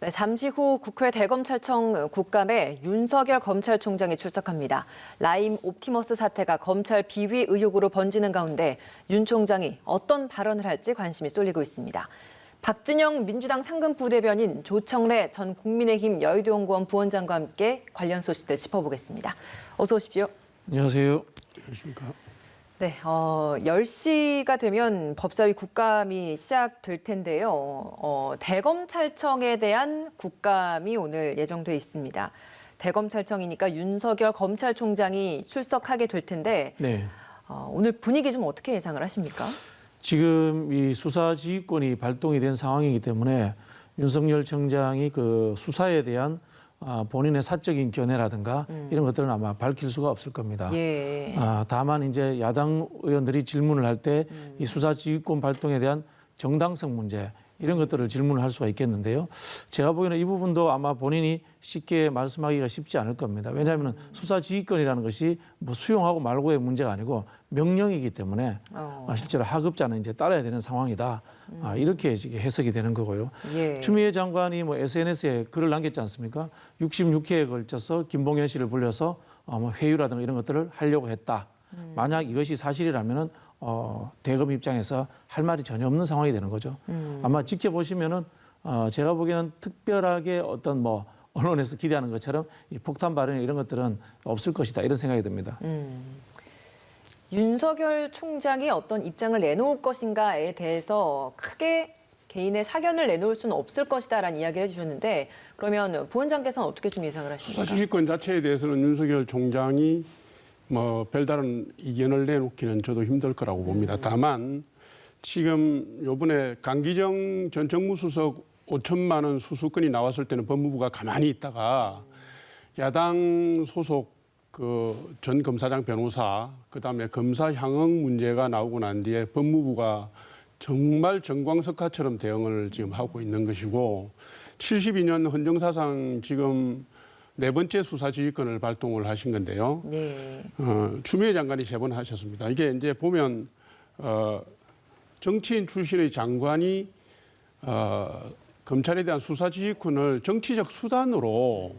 네, 잠시 후 국회 대검찰청 국감에 윤석열 검찰총장이 출석합니다. 라임 옵티머스 사태가 검찰 비위 의혹으로 번지는 가운데 윤 총장이 어떤 발언을 할지 관심이 쏠리고 있습니다. 박진영 민주당 상근 부대변인 조청래 전 국민의힘 여의도연구원 부원장과 함께 관련 소식들 짚어보겠습니다. 어서 오십시오. 안녕하세요. 안녕하십니까. 네, 어, 10시가 되면 법사위 국감이 시작될 텐데요. 어, 대검찰청에 대한 국감이 오늘 예정돼 있습니다. 대검찰청이니까 윤석열 검찰총장이 출석하게 될 텐데 네. 어, 오늘 분위기 좀 어떻게 예상을 하십니까? 지금 이 수사 지휘권이 발동이 된 상황이기 때문에 윤석열 청장이 그 수사에 대한 아, 본인의 사적인 견해라든가 이런 것들은 아마 밝힐 수가 없을 겁니다. 예. 아, 다만 이제 야당 의원들이 질문을 할 때이 수사 지휘권 발동에 대한 정당성 문제 이런 것들을 질문을 할 수가 있겠는데요. 제가 보기에는 이 부분도 아마 본인이 쉽게 말씀하기가 쉽지 않을 겁니다. 왜냐하면 수사 지휘권이라는 것이 뭐 수용하고 말고의 문제가 아니고 명령이기 때문에 어, 아, 실제로 하급자는 이제 따라야 되는 상황이다. 아, 이렇게 지금 해석이 되는 거고요. 예. 추미애 장관이 뭐 SNS에 글을 남겼지 않습니까? 66회에 걸쳐서 김봉현 씨를 불려서 어, 뭐 회유라든가 이런 것들을 하려고 했다. 만약 이것이 사실이라면은 어, 대검 입장에서 할 말이 전혀 없는 상황이 되는 거죠. 아마 지켜보시면은 어, 제가 보기에는 특별하게 어떤 뭐 언론에서 기대하는 것처럼 이 폭탄 발언 이런 것들은 없을 것이다 이런 생각이 듭니다. 윤석열 총장이 어떤 입장을 내놓을 것인가에 대해서 크게 개인의 사견을 내놓을 수는 없을 것이다라는 이야기를 해주셨는데 그러면 부원장께서는 어떻게 좀 예상을 하십니까? 수사지휘권 자체에 대해서는 윤석열 총장이 뭐 별다른 이견을 내놓기는 저도 힘들 거라고 봅니다. 다만 지금 요번에 강기정 전 정무수석 5천만 원 수수건이 나왔을 때는 법무부가 가만히 있다가 야당 소속 그 전 검사장 변호사 그다음에 검사 향응 문제가 나오고 난 뒤에 법무부가 정말 정광석화처럼 대응을 지금 하고 있는 것이고 72년 헌정사상 지금 네 번째 수사지휘권을 발동을 하신 건데요. 네. 어, 추미애 장관이 세 번 하셨습니다. 이게 이제 보면 어, 정치인 출신의 장관이 어, 검찰에 대한 수사지휘권을 정치적 수단으로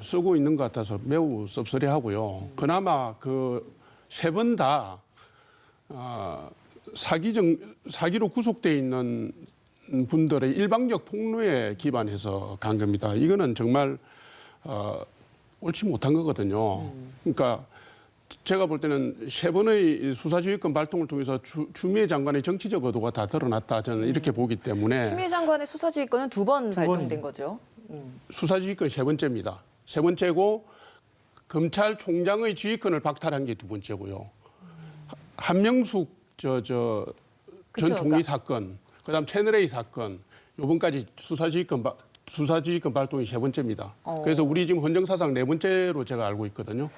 쓰고 있는 것 같아서 매우 씁쓸해하고요. 그나마 그 세 번 다 어, 사기 정 사기로 구속돼 있는 분들의 일방적 폭로에 기반해서 간 겁니다. 이거는 정말 어, 옳지 못한 거거든요. 그러니까 제가 볼 때는 세 번의 수사지휘권 발동을 통해서 주, 추미애 장관의 정치적 의도가 다 드러났다 저는 이렇게 보기 때문에 추미애 장관의 수사지휘권은 두 번 발동된. 거죠. 음. 수사지휘권 세 번째입니다. 세 번째고 검찰총장의 지휘권을 박탈한 게 두 번째고요. 한명숙 저저전 그쵸, 총리 그러니까. 사건, 그다음 채널A 사건, 요번까지 수사지휘권 바- 수사지휘권 발동이 세 번째입니다. 어. 그래서 우리 지금 헌정사상 네 번째로 제가 알고 있거든요.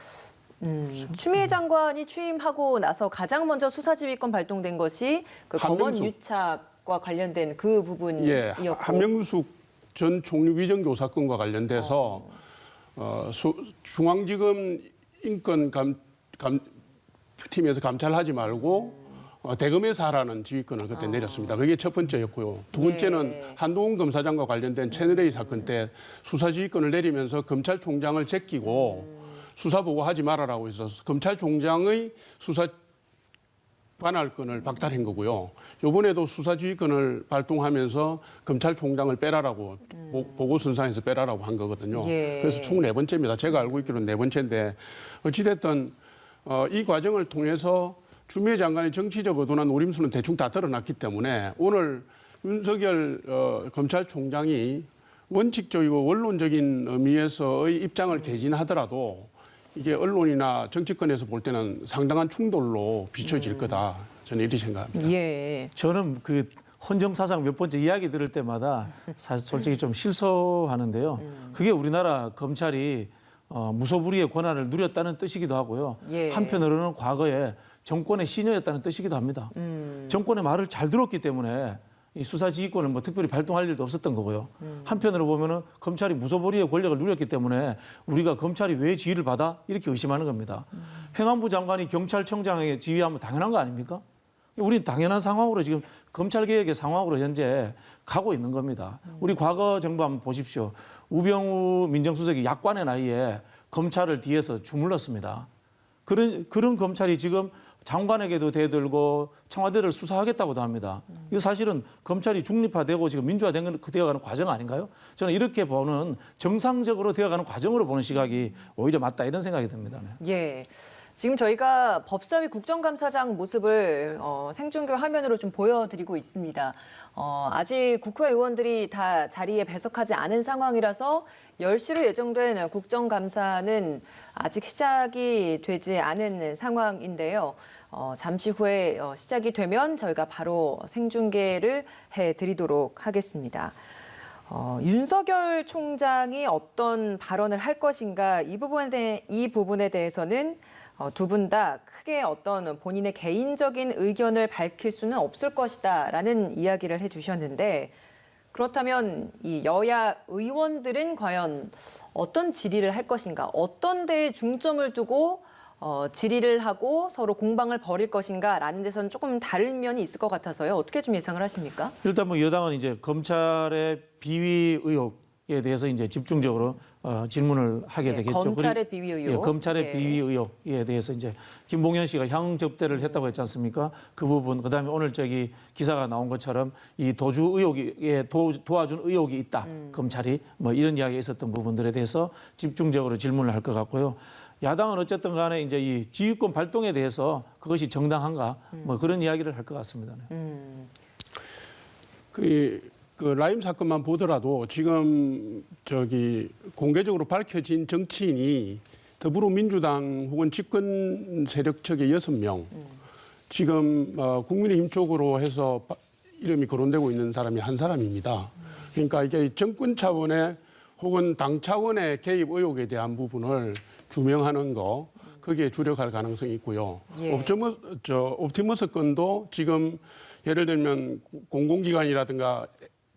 음, 추미애 장관이 취임하고 나서 가장 먼저 수사지휘권 발동된 것이 그 검언 한명숙. 유착과 관련된 그 부분이었고 예, 한명숙 전 총리 위정교 사건과 관련돼서 어, 수, 중앙지검 인권 감, 감 팀에서 감찰하지 말고 어, 대검에서 하라는 지휘권을 그때 내렸습니다. 그게 첫 번째였고요. 두 번째는 예. 한동훈 검사장과 관련된 채널A 사건 때 수사 지휘권을 내리면서 검찰총장을 제끼고 수사 보고하지 말아라고 해서 검찰총장의 수사 관할권을 박탈한 거고요. 이번에도 수사지휘권을 발동하면서 검찰총장을 빼라라고 보- 보고선상에서 빼라라고 한 거거든요. 예. 그래서 총 네 번째입니다. 제가 알고 있기로는 네 번째인데 어찌됐든 어, 이 과정을 통해서 추미애 장관의 정치적 의도나 노림수는 대충 다 드러났기 때문에 오늘 윤석열 어, 검찰총장이 원칙적이고 원론적인 의미에서의 입장을 개진하더라도 이게 언론이나 정치권에서 볼 때는 상당한 충돌로 비춰질 거다. 저는 이렇게 생각합니다. 예. 저는 그 헌정사상 몇 번째 이야기 들을 때마다 사실 솔직히 좀 실소하는데요. 그게 우리나라 검찰이 어, 무소불위의 권한을 누렸다는 뜻이기도 하고요. 예. 한편으로는 과거에 정권의 시녀였다는 뜻이기도 합니다. 정권의 말을 잘 들었기 때문에 이 수사지휘권을 뭐 특별히 발동할 일도 없었던 거고요. 한편으로 보면은 검찰이 무소불위의 권력을 누렸기 때문에 우리가 검찰이 왜 지휘를 받아 이렇게 의심하는 겁니다. 행안부 장관이 경찰청장에게 지휘하면 당연한 거 아닙니까? 우리 당연한 상황으로 지금 검찰 개혁의 상황으로 현재 가고 있는 겁니다. 우리 과거 정부 한번 보십시오. 우병우 민정수석이 약관의 나이에 검찰을 뒤에서 주물렀습니다. 그런 그런 검찰이 지금 장관에게도 대들고 청와대를 수사하겠다고도 합니다. 이거 사실은 검찰이 중립화되고 지금 민주화된 되어가는 과정 아닌가요? 저는 이렇게 보는 정상적으로 되어가는 과정으로 보는 시각이 오히려 맞다 이런 생각이 듭니다. 네. 예. 지금 저희가 법사위 국정감사장 모습을 어, 생중계 화면으로 좀 보여드리고 있습니다. 어, 아직 국회의원들이 다 자리에 배석하지 않은 상황이라서 10시로 예정된 국정감사는 아직 시작이 되지 않은 상황인데요. 어, 잠시 후에 어, 시작이 되면 저희가 바로 생중계를 해드리도록 하겠습니다. 어, 윤석열 총장이 어떤 발언을 할 것인가 이 부분에 이 부분에 대해서는 어, 두분 다 크게 어떤 본인의 개인적인 의견을 밝힐 수는 없을 것이다 라는 이야기를 해주셨는데 그렇다면 이 여야 의원들은 과연 어떤 질의를 할 것인가, 어떤 데에 중점을 두고 어, 질의를 하고 서로 공방을 벌일 것인가라는 데서는 조금 다른 면이 있을 것 같아서요. 어떻게 좀 예상을 하십니까? 일단 뭐 여당은 이제 검찰의 비위 의혹에 대해서 이제 집중적으로 어, 질문을 하게 예, 되겠죠. 검찰의 비위 의혹. 예, 검찰의 예. 비위 의혹에 대해서 이제 김봉현 씨가 향 접대를 했다고 했지 않습니까? 그 부분 그다음에 오늘 저기 기사가 나온 것처럼 이 도주 의혹에 도, 도와준 의혹이 있다. 음. 검찰이 뭐 이런 이야기가 있었던 부분들에 대해서 집중적으로 질문을 할 것 같고요. 야당은 어쨌든 간에 이제 이 지휘권 발동에 대해서 그것이 정당한가 음. 뭐 그런 이야기를 할 것 같습니다. 네. 그, 그 라임 사건만 보더라도 지금 저기 공개적으로 밝혀진 정치인이 더불어민주당 혹은 집권 세력 측의 여섯 명 지금 어, 국민의힘 쪽으로 해서 바- 이름이 거론되고 있는 사람이 한 사람입니다. 그러니까 이게 정권 차원의 혹은 당 차원의 개입 의혹에 대한 부분을 규명하는 거 거기에 주력할 가능성이 있고요. 예. 옵티머스, 저 옵티머스 건도 지금 예를 들면 공공기관이라든가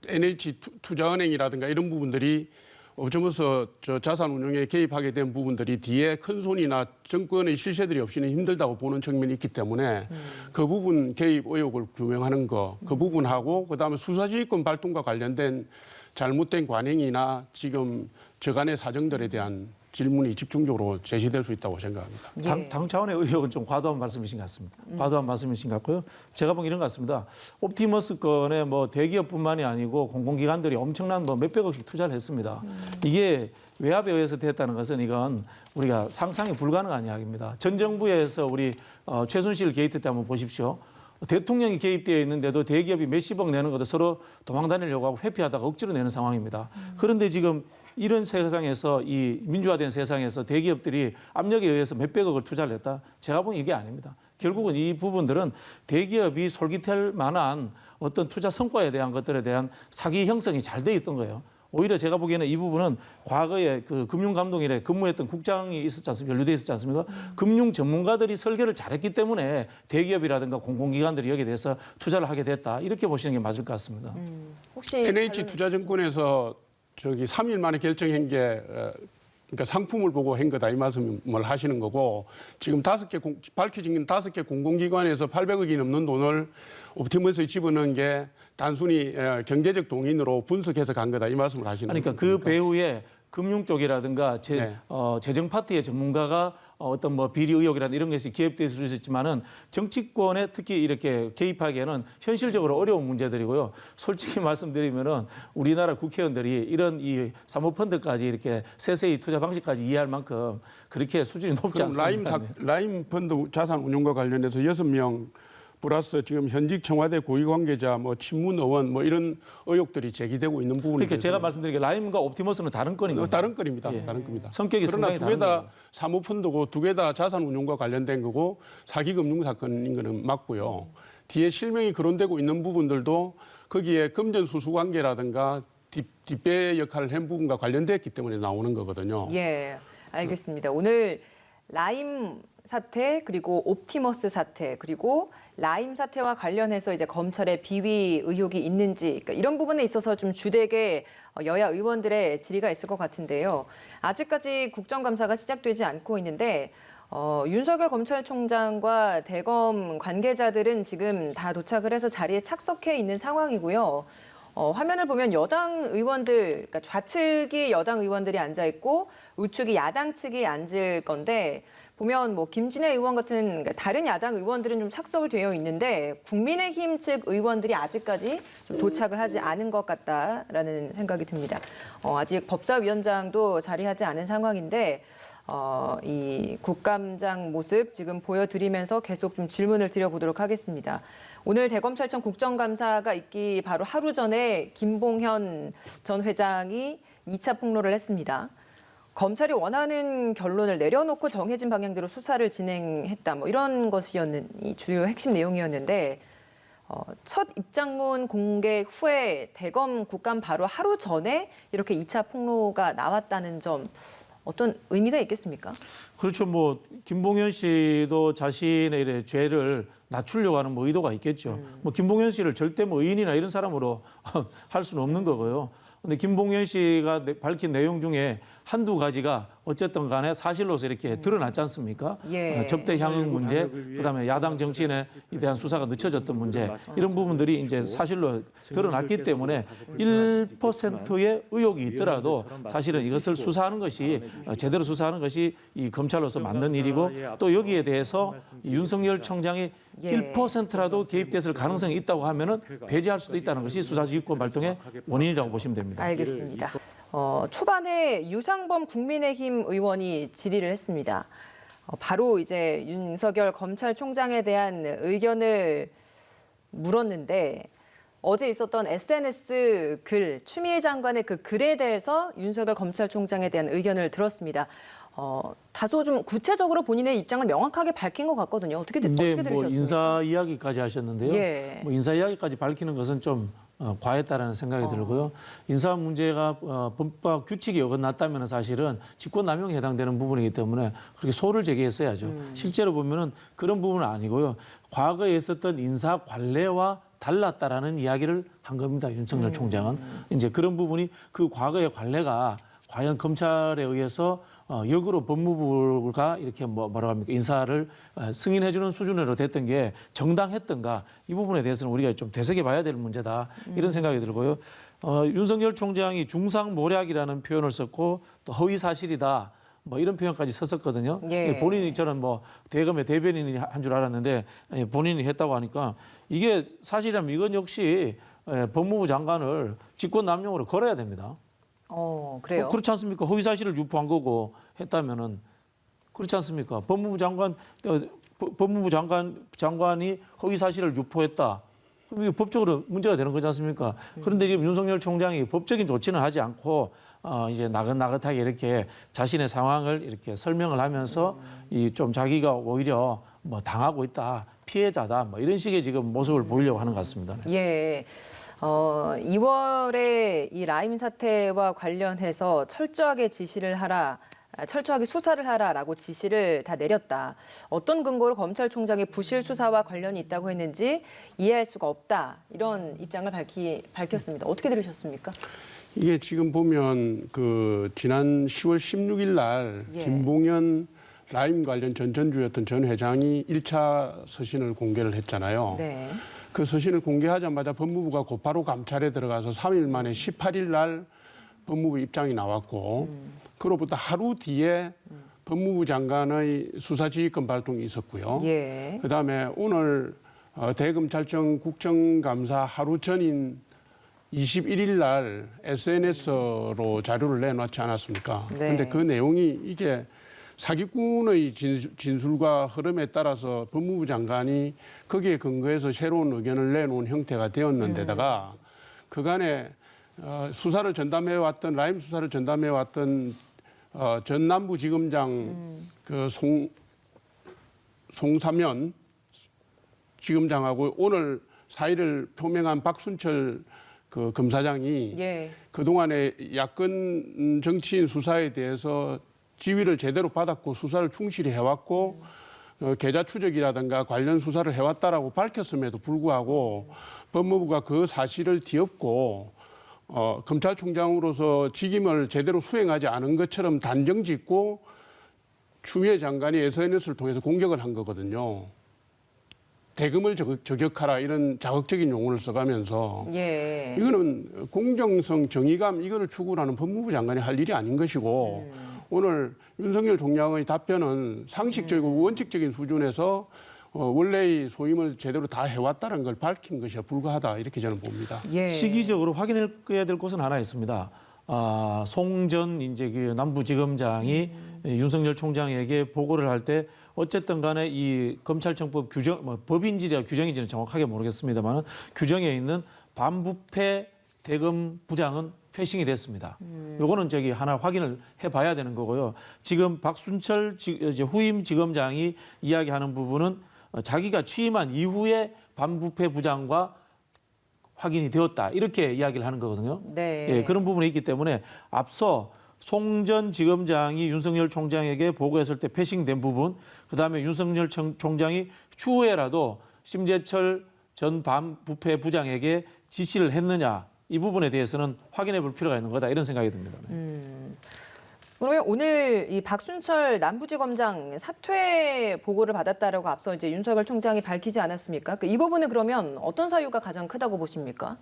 NH 투- 투자은행이라든가 이런 부분들이 옵티머스 저 자산 운용에 개입하게 된 부분들이 뒤에 큰 손이나 정권의 실세들이 없이는 힘들다고 보는 측면이 있기 때문에 그 부분 개입 의혹을 규명하는 거, 그 부분하고 그다음에 수사지휘권 발동과 관련된 잘못된 관행이나 지금 저간의 사정들에 대한 질문이 집중적으로 제시될 수 있다고 생각합니다. 당, 예. 당 차원의 의혹은 좀 과도한 말씀이신 것 같습니다. 과도한 말씀이신 것 같고요. 제가 보기 이런 것 같습니다. 옵티머스 건에 뭐 대기업뿐만이 아니고 공공기관들이 엄청난 뭐 몇백억씩 투자를 했습니다. 이게 외압에 의해서 됐다는 것은 이건 우리가 상상이 불가능한 이야기입니다. 전 정부에서 우리 어, 최순실 게이트 때 한번 보십시오. 대통령이 개입되어 있는데도 대기업이 몇십억 내는 것도 서로 도망 다니려고 하고 회피하다가 억지로 내는 상황입니다. 그런데 지금 이런 세상에서 이 민주화된 세상에서 대기업들이 압력에 의해서 몇백억을 투자를 했다. 제가 보기엔 이게 아닙니다. 결국은 이 부분들은 대기업이 솔깃할 만한 어떤 투자 성과에 대한 것들에 대한 사기 형성이 잘 돼 있던 거예요. 오히려 제가 보기에는 이 부분은 과거에 그 금융감독일에 근무했던 국장이 있었지 않습니까? 연루돼 있었지 않습니까? 금융 전문가들이 설계를 잘했기 때문에 대기업이라든가 공공기관들이 여기에 대해서 투자를 하게 됐다. 이렇게 보시는 게 맞을 것 같습니다. 혹시 NH 투자증권에서 저기 3일 만에 결정한 게 어, 그러니까 상품을 보고 한 거다 이 말씀을 하시는 거고 지금 다섯 개 공- 밝혀진 건 다섯 개 공공기관에서 800억이 넘는 돈을 옵티머스에 집어넣은 게 단순히 어, 경제적 동인으로 분석해서 간 거다 이 말씀을 하시는 그러니까 그 겁니까? 배후에 금융 쪽이라든가 재, 네. 어, 재정 파트의 전문가가 어, 어떤 뭐 비리 의혹이라든 이런 것이 기획될 수 있었지만은 정치권에 특히 이렇게 개입하기에는 현실적으로 어려운 문제들이고요. 솔직히 말씀드리면은 우리나라 국회의원들이 이런 이 사모펀드까지 이렇게 세세히 투자 방식까지 이해할 만큼 그렇게 수준이 높지 그럼 라임, 않습니다. 사, 라임 펀드 자산 운용과 관련해서 여섯 명 플러스 지금 현직 청와대 고위 관계자, 뭐 친문 의원, 뭐 이런 의혹들이 제기되고 있는 부분에 그러니까 제가 말씀드린 게 라임과 옵티머스는 다른 건인 어. 다른 건입니다. 예. 다른 겁니다. 성격이 그러나 상당히 두개 다 사모펀드고 두 개 다 자산 운용과 관련된 거고 사기금융 사건인 거는 맞고요. 뒤에 실명이 거론되고 있는 부분들도 거기에 금전 수수 관계라든가 뒷, 뒷배 역할을 한 부분과 관련됐기 때문에 나오는 거거든요. 예, 알겠습니다. 오늘 라임 사태 그리고 옵티머스 사태 그리고 라임 사태와 관련해서 이제 검찰의 비위 의혹이 있는지 그러니까 이런 부분에 있어서 좀 주되게 어, 여야 의원들의 질의가 있을 것 같은데요. 아직까지 국정감사가 시작되지 않고 있는데 어, 윤석열 검찰총장과 대검 관계자들은 지금 다 도착을 해서 자리에 착석해 있는 상황이고요. 어, 화면을 보면 여당 의원들, 그러니까 좌측이 여당 의원들이 앉아 있고 우측이 야당 측이 앉을 건데 보면 뭐 김진애 의원 같은 그러니까 다른 야당 의원들은 좀 착석을 되어 있는데 국민의힘 측 의원들이 아직까지 좀 도착을 하지 않은 것 같다라는 생각이 듭니다. 어, 아직 법사위원장도 자리하지 않은 상황인데 어, 이 국감장 모습 지금 보여드리면서 계속 좀 질문을 드려보도록 하겠습니다. 오늘 대검찰청 국정감사가 있기 바로 하루 전에 김봉현 전 회장이 2차 폭로를 했습니다. 검찰이 원하는 결론을 내려놓고 정해진 방향대로 수사를 진행했다. 뭐 이런 것이었는 이 주요 핵심 내용이었는데 어, 첫 입장문 공개 후에 대검 국감 바로 하루 전에 이렇게 2차 폭로가 나왔다는 점 어떤 의미가 있겠습니까? 그렇죠. 뭐 김봉현 씨도 자신의 죄를 낮추려고 하는 뭐 의도가 있겠죠. 뭐 김봉현 씨를 절대 뭐 의인이나 이런 사람으로 할 수는 없는 거고요. 근데 김봉현 씨가 내- 밝힌 내용 중에 한두 가지가 어쨌든 간에 사실로서 이렇게 드러났지 않습니까? 예. 어, 접대 향응 문제, 그다음에 야당 정치인에 대한 수사가 늦춰졌던 문제 이런 부분들이 이제 사실로 드러났기 때문에 1%의 의혹이 있더라도 사실은 이것을 수사하는 것이 어, 제대로 수사하는 것이 이 검찰로서 맞는 일이고 또 여기에 대해서 이 윤석열 총장이 예. 1%라도 개입됐을 가능성이 있다고 하면은 배제할 수도 있다는 것이 수사지휘권 발동의 원인이라고 보시면 됩니다. 알겠습니다. 어, 초반에 유상범 국민의힘 의원이 질의를 했습니다. 어, 바로 이제 윤석열 검찰총장에 대한 의견을 물었는데 어제 있었던 SNS 글 추미애 장관의 그 글에 대해서 윤석열 검찰총장에 대한 의견을 들었습니다. 어, 다소 좀 구체적으로 본인의 입장을 명확하게 밝힌 것 같거든요. 어떻게, 들- 근데 어떻게 뭐 들으셨습니까? 인사 이야기까지 하셨는데요. 예. 뭐 인사 이야기까지 밝히는 것은 좀 어, 과했다라는 생각이 들고요. 인사 문제가 어, 범법 규칙이 어긋났다면 사실은 직권남용에 해당되는 부분이기 때문에 그렇게 소를 제기했어야죠. 실제로 보면은 그런 부분은 아니고요. 과거에 있었던 인사 관례와 달랐다라는 이야기를 한 겁니다. 윤석열 총장은 이제 그런 부분이 그 과거의 관례가 과연 검찰에 의해서 어, 역으로 법무부가 이렇게 뭐 뭐라고 합니까 인사를 어, 승인해주는 수준으로 됐던 게 정당했던가 이 부분에 대해서는 우리가 좀 되새겨 봐야 될 문제다 이런 생각이 들고요. 어, 윤석열 총장이 중상모략이라는 표현을 썼고 또 허위 사실이다. 뭐 이런 표현까지 썼었거든요. 예. 본인이 저는 뭐 대검의 대변인이 한 줄 알았는데 예, 본인이 했다고 하니까 이게 사실이라면 이건 역시 예, 법무부 장관을 직권 남용으로 걸어야 됩니다. 어, 그래요. 어, 그렇지 않습니까? 허위 사실을 유포한 거고 했다면은 그렇지 않습니까? 법무부 장관 어, 법- 법무부 장관 장관이 허위 사실을 유포했다. 그럼 이게 법적으로 문제가 되는 거지 않습니까? 그런데 지금 윤석열 총장이 법적인 조치는 하지 않고 어, 이제 나긋나긋하게 이렇게 자신의 상황을 이렇게 설명을 하면서 이 좀 자기가 오히려 뭐 당하고 있다, 피해자다, 뭐 이런 식의 지금 모습을 보이려고 하는 것 같습니다. 예. 어, 2월에 이 라임 사태와 관련해서 철저하게 지시를 하라. 아, 철저하게 수사를 하라라고 지시를 다 내렸다. 어떤 근거로 검찰총장이 부실 수사와 관련이 있다고 했는지 이해할 수가 없다. 이런 입장을 밝히, 밝혔습니다. 어떻게 들으셨습니까? 이게 지금 보면 그 지난 10월 16일 날 예. 김봉현 라임 관련 전 전주였던 전 회장이 1차 서신을 공개를 했잖아요. 네. 그 서신을 공개하자마자 법무부가 곧바로 감찰에 들어가서 3일 만에 18일 날 법무부 입장이 나왔고 그로부터 하루 뒤에 법무부 장관의 수사지휘권 발동이 있었고요. 예. 그다음에 오늘 어, 대검찰청 국정감사 하루 전인 21일 날 SNS로 자료를 내놓지 않았습니까? 네. 그런데 그 내용이 이게 사기꾼의 진술과 흐름에 따라서 법무부 장관이 거기에 근거해서 새로운 의견을 내놓은 형태가 되었는데다가 그간에 어, 수사를 전담해 왔던 라임 수사를 전담해 왔던 어, 전남부지검장 그송 송사면 지검장하고 오늘 사의를 표명한 박순철 그 검사장이 예. 그동안에 야권 정치인 수사에 대해서 지휘를 제대로 받았고 수사를 충실히 해왔고 어, 계좌 추적이라든가 관련 수사를 해왔다라고 밝혔음에도 불구하고 법무부가 그 사실을 뒤엎고 어, 검찰총장으로서 직임을 제대로 수행하지 않은 것처럼 단정 짓고 추미애 장관이 SNS를 통해서 공격을 한 거거든요. 대금을 저격, 저격하라 이런 자극적인 용어를 써가면서 예. 이거는 공정성, 정의감 이거를 추구하는 법무부 장관이 할 일이 아닌 것이고 오늘 윤석열 총장의 답변은 상식적이고 원칙적인 수준에서 어, 원래의 소임을 제대로 다 해왔다는 걸 밝힌 것이야 불과하다 이렇게 저는 봅니다. 예. 시기적으로 확인해야 될 것은 하나 있습니다. 아, 송전 이제 그 남부지검장이 윤석열 총장에게 보고를 할 때 어쨌든 간에 이 검찰청법 규정 뭐 법인지냐 규정인지는 정확하게 모르겠습니다만 규정에 있는 반부패 대검 부장은 패싱이 됐습니다. 요거는 저기 하나 확인을 해봐야 되는 거고요. 지금 박순철 지, 이제 후임 지검장이 이야기하는 부분은 어, 자기가 취임한 이후에 반부패 부장과 확인이 되었다 이렇게 이야기를 하는 거거든요. 네. 예, 그런 부분이 있기 때문에 앞서 송전 지검장이 윤석열 총장에게 보고했을 때 패싱된 부분, 그 다음에 윤석열 청- 총장이 추후에라도 심재철 전 반부패 부장에게 지시를 했느냐 이 부분에 대해서는 확인해 볼 필요가 있는 거다 이런 생각이 듭니다. 네. 그러면 오늘 이 박순철 남부지검장 사퇴 보고를 받았다라고 앞서 이제 윤석열 총장이 밝히지 않았습니까? 그이 부분은 그러면 어떤 사유가 가장 크다고 보십니까?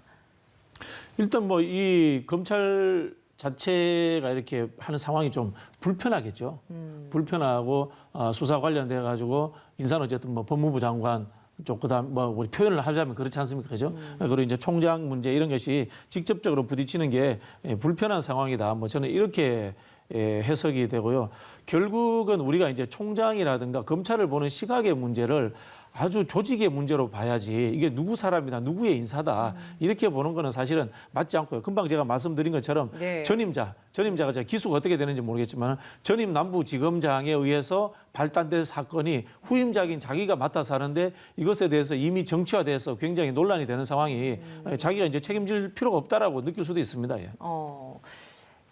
일단 뭐 이 검찰 자체가 이렇게 하는 상황이 좀 불편하겠죠. 불편하고 어, 수사 관련돼 가지고 인사는 어쨌든 뭐 법무부 장관 쪽 그다음 뭐 우리 표현을 하자면 그렇지 않습니까, 그죠? 그리고 이제 총장 문제 이런 것이 직접적으로 부딪히는 게 예, 불편한 상황이다. 뭐 저는 이렇게 예, 해석이 되고요. 결국은 우리가 이제 총장이라든가 검찰을 보는 시각의 문제를 아주 조직의 문제로 봐야지 이게 누구 사람이다 누구의 인사다 이렇게 보는 거는 사실은 맞지 않고요. 금방 제가 말씀드린 것처럼 네. 전임자 전임자가 제 기수가 어떻게 되는지 모르겠지만 전임 남부지검장에 의해서 발단된 사건이 후임자인 자기가 맡아서 하는데 이것에 대해서 이미 정치화돼서 굉장히 논란이 되는 상황이 자기가 이제 책임질 필요가 없다라고 느낄 수도 있습니다. 예. 어,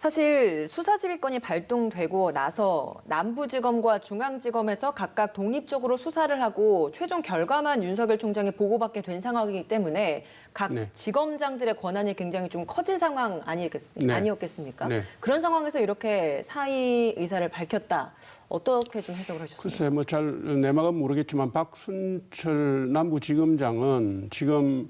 사실 수사지휘권이 발동되고 나서 남부지검과 중앙지검에서 각각 독립적으로 수사를 하고 최종 결과만 윤석열 총장에 보고받게 된 상황이기 때문에 각 네. 지검장들의 권한이 굉장히 좀 커진 상황 아니겠, 네. 아니었겠습니까? 네. 그런 상황에서 이렇게 사의 의사를 밝혔다. 어떻게 좀 해석을 하셨습니까? 글쎄 뭐 잘 내막은 모르겠지만 박순철 남부지검장은 지금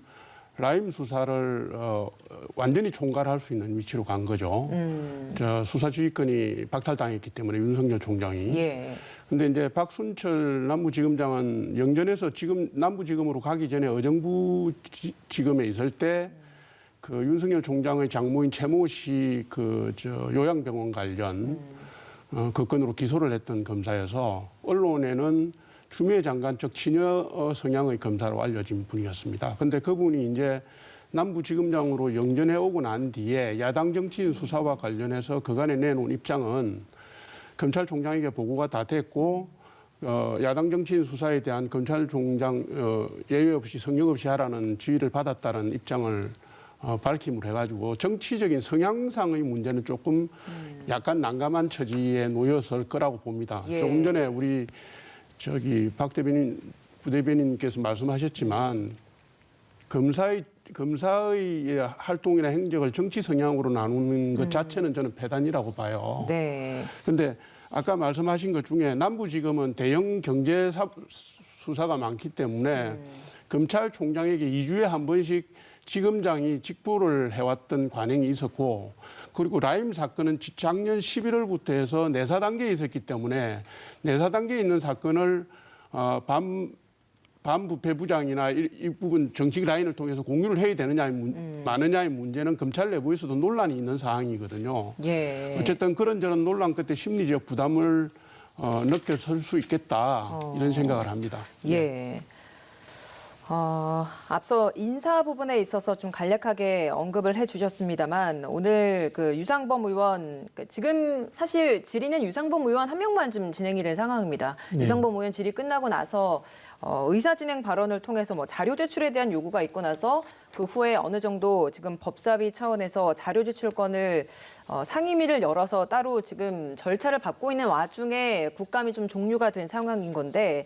라임 수사를 어, 완전히 총괄할 수 있는 위치로 간 거죠. 음, 저 수사지휘권이 박탈당했기 때문에 윤석열 총장이. 예. 근데 이제 박순철 남부지검장은 영전에서 지금 남부지검으로 가기 전에 의정부 지- 지검에 있을 때 그 윤석열 총장의 장모인 최모 씨 그 저 요양병원 관련 어, 그 건으로 기소를 했던 검사여서 언론에는 추미애 장관 쪽 친여 어, 성향의 검사로 알려진 분이었습니다. 근데 그분이 이제 남부지검장으로 영전해 오고 난 뒤에 야당 정치인 수사와 관련해서 그간에 내놓은 입장은 검찰총장에게 보고가 다 됐고 어, 야당 정치인 수사에 대한 검찰총장 어, 예외 없이 성역 없이 하라는 지휘를 받았다는 입장을 어, 밝힘을 해가지고 정치적인 성향상의 문제는 조금 약간 난감한 처지에 놓였을 거라고 봅니다. 예. 조금 전에 우리 저기 박 대변인 부대변인께서 말씀하셨지만 검사의 검사의 활동이나 행적을 정치 성향으로 나누는 것 자체는 저는 폐단이라고 봐요. 네. 근데 아까 말씀하신 것 중에 남부지검은 대형 경제 사- 수사가 많기 때문에 검찰총장에게 2주에 한 번씩 지검장이 직보를 해왔던 관행이 있었고 그리고 라임 사건은 지- 작년 11월부터 해서 내사 단계에 있었기 때문에 내사 단계에 있는 사건을 어, 밤 반부패 부장이나 이, 이 부분 정식 라인을 통해서 공유를 해야 되느냐 마느냐의 문제는 검찰 내부에서도 논란이 있는 사항이거든요. 예. 어쨌든 그런저런 논란 끝에 심리적 부담을 어, 느껴설 수 있겠다 이런 생각을 합니다. 예. 어, 앞서 인사 부분에 있어서 좀 간략하게 언급을 해주셨습니다만 오늘 그 유상범 의원 그 지금 사실 질의는 유상범 의원 한 명만 지금 진행이 된 상황입니다. 네. 유상범 의원 질의 끝나고 나서 어, 의사 진행 발언을 통해서 뭐 자료 제출에 대한 요구가 있고 나서 그 후에 어느 정도 지금 법사위 차원에서 자료 제출권을 어, 상임위를 열어서 따로 지금 절차를 밟고 있는 와중에 국감이 좀 종료가 된 상황인 건데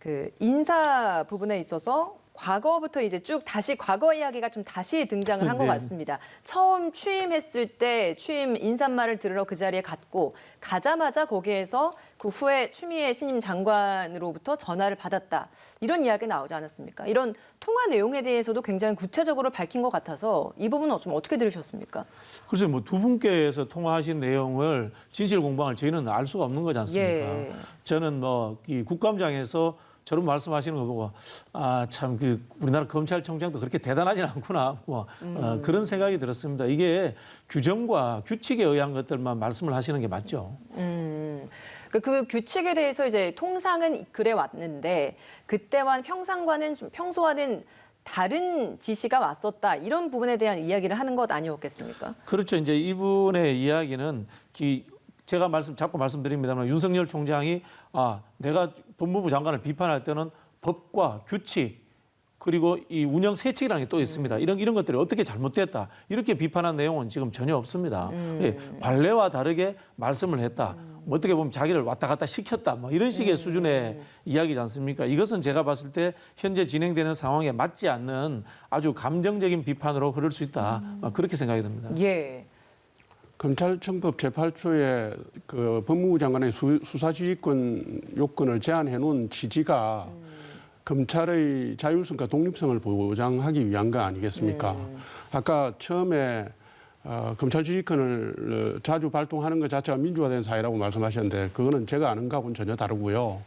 그 인사 부분에 있어서 과거부터 이제 쭉 다시 과거 이야기가 좀 다시 등장을 한것 네. 같습니다. 처음 취임했을 때 취임 인사말을 들으러 그 자리에 갔고 가자마자 거기에서 그 후에 추미애 신임 장관으로부터 전화를 받았다. 이런 이야기 나오지 않았습니까? 이런 통화 내용에 대해서도 굉장히 구체적으로 밝힌 것 같아서 이 부분은 좀 어떻게 들으셨습니까? 글쎄 뭐두 분께서 통화하신 내용을 진실 공방을 저희는 알 수가 없는 거지 않습니까? 예. 저는 뭐 이 국감장에서 저런 말씀하시는 거 보고 아 참 그 우리나라 검찰청장도 그렇게 대단하진 않구나 뭐 어, 그런 생각이 들었습니다. 이게 규정과 규칙에 의한 것들만 말씀을 하시는 게 맞죠. 음, 그, 그 규칙에 대해서 이제 통상은 그래 왔는데 그때와 평상과는 좀 평소와는 다른 지시가 왔었다 이런 부분에 대한 이야기를 하는 것 아니었겠습니까? 그렇죠. 이제 이분의 이야기는 기, 제가 말씀 자꾸 말씀드립니다만 윤석열 총장이 아 내가 법무부 장관을 비판할 때는 법과 규칙 그리고 이 운영 세칙이라는 게 또 있습니다. 이런 이런 것들이 어떻게 잘못됐다 이렇게 비판한 내용은 지금 전혀 없습니다. 예, 관례와 다르게 말씀을 했다. 뭐 어떻게 보면 자기를 왔다 갔다 시켰다. 뭐 이런 식의 수준의 이야기지 않습니까? 이것은 제가 봤을 때 현재 진행되는 상황에 맞지 않는 아주 감정적인 비판으로 흐를 수 있다. 아, 그렇게 생각이 듭니다. 예. 검찰청법 제8조에 그 법무부 장관의 수, 수사지휘권 요건을 제한해 놓은 취지가 검찰의 자율성과 독립성을 보장하기 위한 거 아니겠습니까? 아까 처음에 어, 검찰 지휘권을 어, 자주 발동하는 것 자체가 민주화된 사회라고 말씀하셨는데 그거는 제가 아는 거하고는 전혀 다르고요.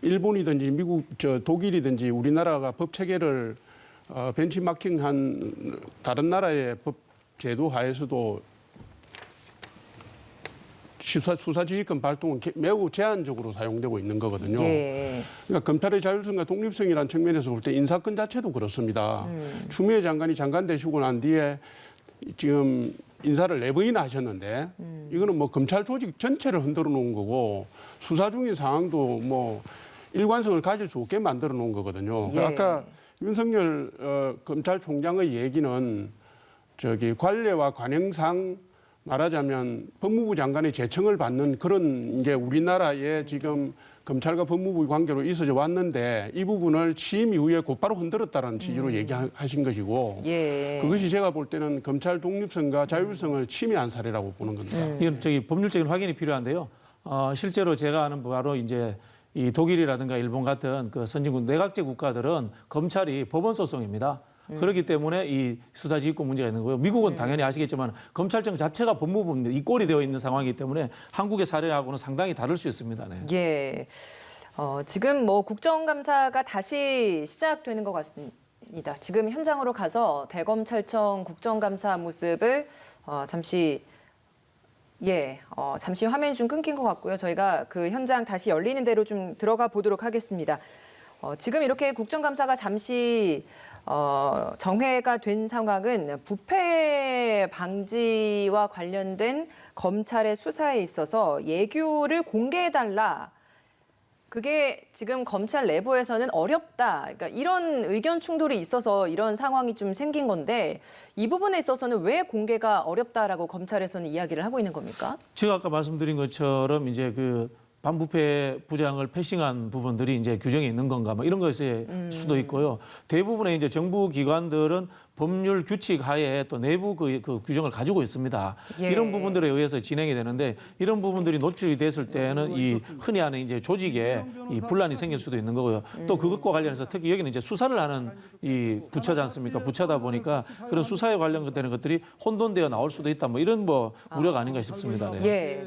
일본이든지 미국, 저 독일이든지 우리나라가 법 체계를 어, 벤치마킹한 다른 나라의 법 제도 하에서도 수사, 수사 지휘권 발동은 개- 매우 제한적으로 사용되고 있는 거거든요. 예. 그러니까 검찰의 자율성과 독립성이라는 측면에서 볼 때 인사권 자체도 그렇습니다. 추미애 장관이 장관 되시고 난 뒤에 지금 인사를 네 번이나 하셨는데 이거는 뭐 검찰 조직 전체를 흔들어 놓은 거고 수사 중인 상황도 뭐 일관성을 가질 수 없게 만들어 놓은 거거든요. 예. 아까 윤석열 어, 검찰총장의 얘기는 저기 관례와 관행상 말하자면 법무부 장관의 제청을 받는 그런 게 우리나라의 지금 검찰과 법무부 관계로 있어져 왔는데 이 부분을 취임 이후에 곧바로 흔들었다는 취지로 얘기하신 것이고 예. 그것이 제가 볼 때는 검찰 독립성과 자율성을 침해한 사례라고 보는 겁니다. 이건 저기 법률적인 확인이 필요한데요. 어, 실제로 제가 아는 바로 이제 이 독일이라든가 일본 같은 그 선진국 내각제 국가들은 검찰이 법원 소송입니다. 그렇기 때문에 이 수사 지휘권 문제가 있는 거고요. 미국은 당연히 아시겠지만 검찰청 자체가 법무부입니다. 이 꼴이 되어 있는 상황이기 때문에 한국의 사례하고는 상당히 다를 수 있습니다. 네. 예. 어, 지금 뭐 국정감사가 다시 시작되는 것 같습니다. 지금 현장으로 가서 대검찰청 국정감사 모습을 어, 잠시 예, 어, 잠시 화면이 좀 끊긴 것 같고요. 저희가 그 현장 다시 열리는 대로 좀 들어가 보도록 하겠습니다. 어, 지금 이렇게 국정감사가 잠시 어, 정회가 된 상황은 부패 방지와 관련된 검찰의 수사에 있어서 예규를 공개해달라. 그게 지금 검찰 내부에서는 어렵다. 그러니까 이런 의견 충돌이 있어서 이런 상황이 좀 생긴 건데 이 부분에 있어서는 왜 공개가 어렵다라고 검찰에서는 이야기를 하고 있는 겁니까? 제가 아까 말씀드린 것처럼 이제 그 반부패 부장을 패싱한 부분들이 이제 규정이 있는 건가 뭐 이런 것일 수도 있고요. 대부분의 이제 정부 기관들은 법률 규칙 하에 또 내부 그, 그 규정을 가지고 있습니다. 예. 이런 부분들에 의해서 진행이 되는데 이런 부분들이 노출이 됐을 때는 이 흔히 하는 이제 조직에 이 분란이 생길 수도 있는 거고요. 또 그것과 관련해서 특히 여기는 이제 수사를 하는 이 부처지 않습니까? 부처다 보니까 그런 수사에 관련되는 것들이 혼돈되어 나올 수도 있다. 뭐 이런 뭐 우려가 아닌가 싶습니다. 네. 예.